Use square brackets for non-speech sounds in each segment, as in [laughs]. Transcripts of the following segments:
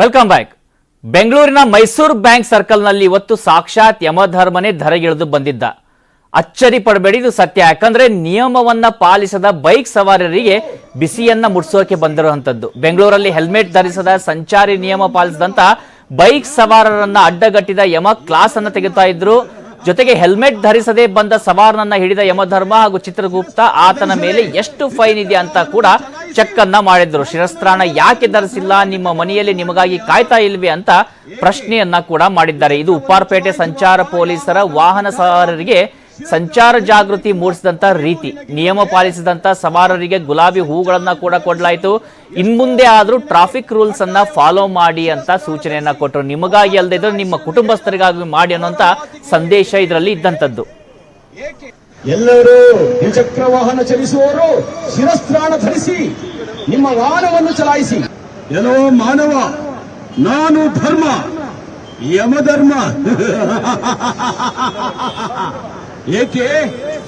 Welcome back ಬೆಂಗಳೂರಿನ Mysuru bank ಸರ್ಕಲ್ನಲ್ಲಿ ಇವತ್ತು ಸಾಕ್ಷಾತ್ ಯಮಧರ್ಮನೇ ಧರೆಗಿಳಿದು ಬಂದಿದ್ದ. ಅಚ್ಚರಿ ಪಡಬೇಡಿ, ಇದು ಸತ್ಯ. ಯಾಕಂದ್ರೆ ನಿಯಮವನ್ನ ಪಾಲಿಸದ ಬೈಕ್ ಸವಾರರಿಗೆ ಬಿಸಿಯನ್ನ ಮುಡಿಸೋಕೆ ಬಂದಿರುವಂತದ್ದು ಬೆಂಗಳೂರಲ್ಲಿ ಹೆಲ್ಮೆಟ್ ಧರಿಸದ ಸಂಚಾರಿ ನಿಯಮ ಪಾಲಿಸದಂತ ಬೈಕ್ ಸವಾರರನ್ನ ಅಡ್ಡಗಟ್ಟಿದ ಯಮ ಕ್ಲಾಸ್ ಅನ್ನ ತೆಗೆತಾ ಇದ್ರು. ಜೊತೆಗೆ ಹೆಲ್ಮೆಟ್ ಧರಿಸದೆ ಬಂದ ಸವಾರನನ್ನ ಹಿಡಿದ ಯಮಧರ್ಮ ಹಾಗೂ ಚಿತ್ರಗುಪ್ತ ಆತನ ಮೇಲೆ ಎಷ್ಟು ಫೈನ್ ಇದೆ ಅಂತ ಕೂಡ ಚೆಕ್ ಅನ್ನ ಮಾಡಿದ್ರು. ಶಿರಸ್ತ್ರಾಣ ಯಾಕೆ ಧರಿಸಿಲ್ಲ? ನಿಮ್ಮ ಮನೆಯಲ್ಲಿ ನಿಮಗಾಗಿ ಕಾಯ್ತಾ ಇಲ್ವೇ ಅಂತ ಪ್ರಶ್ನೆಯನ್ನ ಕೂಡ ಮಾಡಿದ್ದಾರೆ. ಇದು ಉಪ್ಪಾರಪೇಟೆ ಸಂಚಾರ ಪೊಲೀಸರ ವಾಹನ ಸವಾರರಿಗೆ ಸಂಚಾರ ಜಾಗೃತಿ ಮೂಡಿಸಿದಂತ ರೀತಿ ನಿಯಮ ಪಾಲಿಸಿದಂತ ಸವಾರರಿಗೆ ಗುಲಾಬಿ ಹೂಗಳನ್ನ ಕೂಡ ಕೊಡ್ಲಾಯ್ತು. ಇನ್ಮುಂದೆ ಆದ್ರೂ ಟ್ರಾಫಿಕ್ ರೂಲ್ಸ್ ಅನ್ನ ಫಾಲೋ ಮಾಡಿ ಅಂತ ಸೂಚನೆಯನ್ನ ಕೊಟ್ಟರು ನಿಮಗಾಗಿ ಅಲ್ಲದೆ ಇದ್ರೆ ನಿಮ್ಮ ಕುಟುಂಬಸ್ಥರಿಗಾಗಿ ಮಾಡಿ ಅನ್ನೋಂತ ಸಂದೇಶ ಇದರಲ್ಲಿ ಇದ್ದಂಥದ್ದು ಎಲ್ಲರೂ ದ್ವಿಚಕ್ರ ವಾಹನ ಚಲಿಸುವವರು ಶಿರಸ್ತ್ರಾಣ ಧರಿಸಿ ನಿಮ್ಮ ವಾಹನವನ್ನು ಚಲಾಯಿಸಿ. ಎಲ್ಲೋ ಮಾನವ ನಾನು ಧರ್ಮ ಯಮಧರ್ಮ [laughs] ಏಕೆ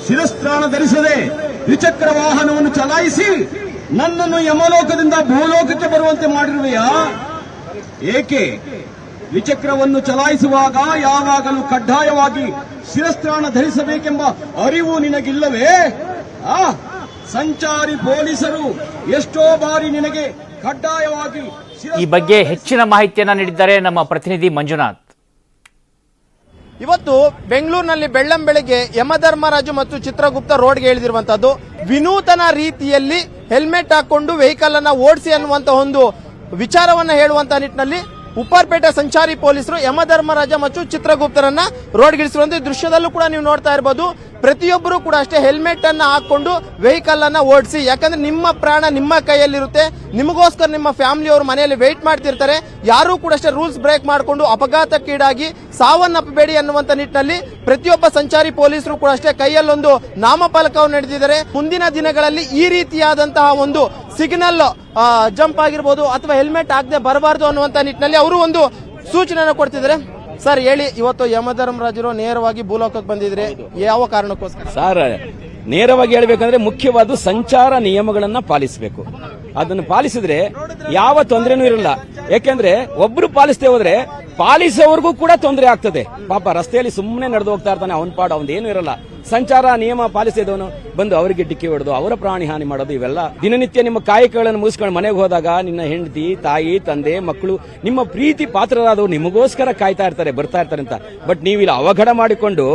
ಶಿರಸ್ತ್ರಾಣ ಧರಿಸದೆ ದ್ವಿಚಕ್ರ ವಾಹನವನ್ನು ಚಲಾಯಿಸಿ ನನ್ನನ್ನು ಯಮಲೋಕದಿಂದ ಭೂಲೋಕಕ್ಕೆ ಬರುವಂತೆ ಮಾಡಿರುವೆಯಾ? ಏಕೆ ದ್ವಿಚಕ್ರವನ್ನು ಚಲಾಯಿಸುವಾಗ ಯಾವಾಗಲೂ ಕಡ್ಡಾಯವಾಗಿ ಶಿರಸ್ತ್ರಾಣ ಧರಿಸಬೇಕೆಂಬ ಅರಿವು ನಿನಗಿಲ್ಲವೇ? ಆ, ಸಂಚಾರಿ ಪೊಲೀಸರು ಎಷ್ಟೋ ಬಾರಿ ನಿನಗೆ ಕಡ್ಡಾಯವಾಗಿ ಈ ಬಗ್ಗೆ ಹೆಚ್ಚಿನ ಮಾಹಿತಿಯನ್ನ ನೀಡಿದ್ದಾರೆ ನಮ್ಮ ಪ್ರತಿನಿಧಿ ಮಂಜುನಾಥ್. ಇವತ್ತು ಬೆಂಗಳೂರಿನಲ್ಲಿ ಬೆಳ್ಳಂ ಬೆಳಗ್ಗೆ ಯಮಧರ್ಮರಾಜು ಮತ್ತು ಚಿತ್ರಗುಪ್ತ ರೋಡ್ಗೆ ಇಳಿದಿರುವಂತದ್ದು ವಿನೂತನ ರೀತಿಯಲ್ಲಿ ಹೆಲ್ಮೆಟ್ ಹಾಕೊಂಡು ವೆಹಿಕಲ್ ಅನ್ನ ಓಡಿಸಿ ಅನ್ನುವಂತ ಒಂದು ವಿಚಾರವನ್ನ ಹೇಳುವಂತ ನಿಟ್ಟಿನಲ್ಲಿ ಉಪ್ಪಾರಪೇಟೆ ಸಂಚಾರಿ ಪೊಲೀಸರು ಯಮಧರ್ಮರಾಜ ಮತ್ತು ಚಿತ್ರಗುಪ್ತರನ್ನ ರೋಡ್ಗಿಳಿಸಿರುವಂತಹ ದೃಶ್ಯದಲ್ಲೂ ಕೂಡ ನೀವು ನೋಡ್ತಾ ಇರಬಹುದು ಪ್ರತಿಯೊಬ್ಬರು ಕೂಡ ಅಷ್ಟೇ ಹೆಲ್ಮೆಟ್ ಅನ್ನ ಹಾಕೊಂಡು ವೆಹಿಕಲ್ ಅನ್ನ ಓಡಿಸಿ, ಯಾಕಂದ್ರೆ ನಿಮ್ಮ ಪ್ರಾಣ ನಿಮ್ಮ ಕೈಯಲ್ಲಿರುತ್ತೆ. ನಿಮಗೋಸ್ಕರ ನಿಮ್ಮ ಫ್ಯಾಮಿಲಿ ಅವರು ಮನೆಯಲ್ಲಿ ವೆಯ್ಟ್ ಮಾಡ್ತಿರ್ತಾರೆ. ಯಾರು ಕೂಡ ಅಷ್ಟೇ ರೂಲ್ಸ್ ಬ್ರೇಕ್ ಮಾಡಿಕೊಂಡು ಅಪಘಾತಕ್ಕೀಡಾಗಿ ಸಾವನ್ನಪ್ಪಬೇಡಿ ಅನ್ನುವಂತ ನಿಟ್ಟಿನಲ್ಲಿ ಪ್ರತಿಯೊಬ್ಬ ಸಂಚಾರಿ ಪೊಲೀಸರು ಕೂಡ ಅಷ್ಟೇ ಕೈಯಲ್ಲೊಂದು ನಾಮಫಲಕವನ್ನು ನಡೆದಿದ್ದಾರೆ ಮುಂದಿನ ದಿನಗಳಲ್ಲಿ ಈ ರೀತಿಯಾದಂತಹ ಒಂದು ಸಿಗ್ನಲ್ ಜಂಪ್ ಆಗಿರ್ಬೋದು ಅಥವಾ ಹೆಲ್ಮೆಟ್ ಆಗದೆ ಬರಬಾರ್ದು ಅನ್ನುವಂತ ನಿಟ್ಟಿನಲ್ಲಿ ಅವರು ಒಂದು ಸೂಚನೆಯನ್ನು ಕೊಡ್ತಿದ್ದಾರೆ. ಸರ್, ಹೇಳಿ, ಇವತ್ತು ಯಮಧರ್ಮರಾಜರು ನೇರವಾಗಿ ಭೂಲೋಕಕ್ಕೆ ಬಂದಿದ್ರೆ. ಯಾವ ಕಾರಣಕ್ಕೋಸ್ಕರ? ಸರ್, ನೇರವಾಗಿ ಹೇಳ್ಬೇಕಂದ್ರೆ ಮುಖ್ಯವಾದ ಸಂಚಾರ ನಿಯಮಗಳನ್ನ ಪಾಲಿಸಬೇಕು. ಅದನ್ನು ಪಾಲಿಸಿದ್ರೆ ಯಾವ ತೊಂದರೆನೂ ಇರಲ್ಲ. ಯಾಕೆಂದ್ರೆ ಒಬ್ರು ಪಾಲಿಸ್ತೇ ಹೋದ್ರೆ ಪಾಲಿಸೋರ್ಗೂ ಕೂಡ ತೊಂದರೆ ಆಗ್ತದೆ. ಪಾಪ ರಸ್ತೆಯಲ್ಲಿ ಸುಮ್ಮನೆ ನಡೆದು ಹೋಗ್ತಾ ಇರ್ತಾನೆ, ಅವನ್ ಪಾಡು ಅವನ್ ಏನು ಇರಲ್ಲ. ಸಂಚಾರ ನಿಯಮ ಪಾಲಿಸಿದವನು ಬಂದು ಅವರಿಗೆ ಡಿಕ್ಕಿ ಹೊಡೆದು ಅವರ ಪ್ರಾಣಿ ಹಾನಿ ಮಾಡೋದು ಇವೆಲ್ಲ. ದಿನನಿತ್ಯ ನಿಮ್ಮ ಕಾಯಕಗಳನ್ನು ಮುಗಿಸ್ಕೊಂಡು ಮನೆಗೆ ಹೋದಾಗ ನಿನ್ನ ಹೆಂಡತಿ, ತಾಯಿ, ತಂದೆ, ಮಕ್ಕಳು, ನಿಮ್ಮ ಪ್ರೀತಿ ಪಾತ್ರರಾದವು ನಿಮಗೋಸ್ಕರ ಕಾಯ್ತಾ ಇರ್ತಾರೆ, ಬರ್ತಾ ಇರ್ತಾರೆ ಅಂತ. ಬಟ್ ನೀವಿಲ್ಲ ಅವಘಡ ಮಾಡಿಕೊಂಡು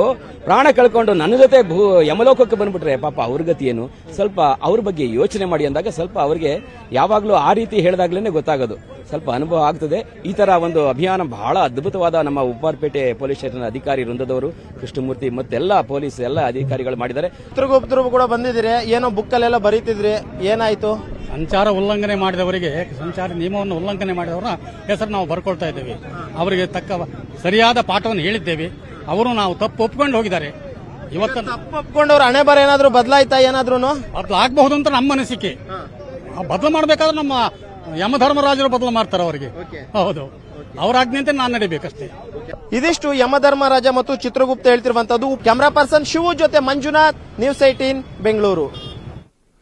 ಪ್ರಾಣ ಕಳ್ಕೊಂಡು ನನ್ನ ಜೊತೆ ಭೂ ಯಮಲೋಕಕ್ಕೆ ಬಂದ್ಬಿಟ್ರೆ ಪಾಪ ಅವ್ರ ಗತಿ ಏನು? ಸ್ವಲ್ಪ ಅವ್ರ ಬಗ್ಗೆ ಯೋಚನೆ ಮಾಡಿ ಅಂದಾಗ ಸ್ವಲ್ಪ ಅವ್ರಿಗೆ ಯಾವಾಗಲೂ ಆ ರೀತಿ ಹೇಳಿದಾಗ್ಲೇ ಗೊತ್ತಾಗೋದು. ಸ್ವಲ್ಪ ಅನುಭವ ಆಗ್ತದೆ. ಈ ತರ ಒಂದು ಅಭಿಯಾನ ಬಹಳ ಅದ್ಭುತವಾದ ನಮ್ಮ ಉಪ್ಪಾರಪೇಟೆ ಪೊಲೀಸ್ ಸ್ಟೇಷನ್ ಅಧಿಕಾರಿ ವೃಂದದವರು ಕೃಷ್ಣಮೂರ್ತಿ ಮತ್ತೆಲ್ಲ ಪೊಲೀಸ್ ಎಲ್ಲ ಅಧಿಕಾರಿಗಳು ಮಾಡಿದ್ದಾರೆ. ಚಿತ್ರಗುಪ್ತರು ಕೂಡ ಬಂದಿದ್ದೀರಿ. ಏನೋ ಬುಕ್ಕಲ್ಲೆಲ್ಲ ಬರೀತಿದ್ರಿ. ಏನಾಯ್ತು? ಸಂಚಾರ ಉಲ್ಲಂಘನೆ ಮಾಡಿದವರಿಗೆ ಸಂಚಾರ ನಿಯಮವನ್ನು ಉಲ್ಲಂಘನೆ ಮಾಡಿದವರ ಹೆಸರು ನಾವು ಬರ್ಕೊಳ್ತಾ ಇದ್ದೇವೆ. ಅವರಿಗೆ ತಕ್ಕ ಸರಿಯಾದ ಪಾಠವನ್ನು ಹೇಳಿದ್ದೇವೆ. ಅವರು ನಾವು ತಪ್ಪು ಒಪ್ಕೊಂಡು ಹೋಗಿದ್ದಾರೆ. ಇವತ್ತು ತಪ್ಪು ಒಪ್ಕೊಂಡವ್ರ? ಹಣೆ ಬರ ಏನಾದ್ರು ಬದಲಾಯ್ತಾ ಏನಾದ್ರು ಬದಲಾಗಬಹುದು ಅಂತ ನಮ್ಮ ಅನಿಸಿಕೆ. ಬದಲು ಮಾಡಬೇಕಾದ್ರೆ ನಮ್ಮ ಯಮಧರ್ಮರಾಜರು ಬದಲು ಮಾಡ್ತಾರೆ ಅವರಿಗೆ. ಹೌದು. ಅವ್ರ ಆಜ್ಞೆಯಂತೆ ನಾನು ನಡಿಬೇಕಷ್ಟೇ. ಇದಿಷ್ಟು ಯಮಧರ್ಮರಾಜ ಮತ್ತು ಚಿತ್ರಗುಪ್ತ ಹೇಳ್ತಿರುವಂತದ್ದು. ಕ್ಯಾಮರಾ ಪರ್ಸನ್ ಶಿವು ಜೊತೆ ಮಂಜುನಾಥ್ ನ್ಯೂಸ್ ಏಟೀನ್ ಬೆಂಗಳೂರು.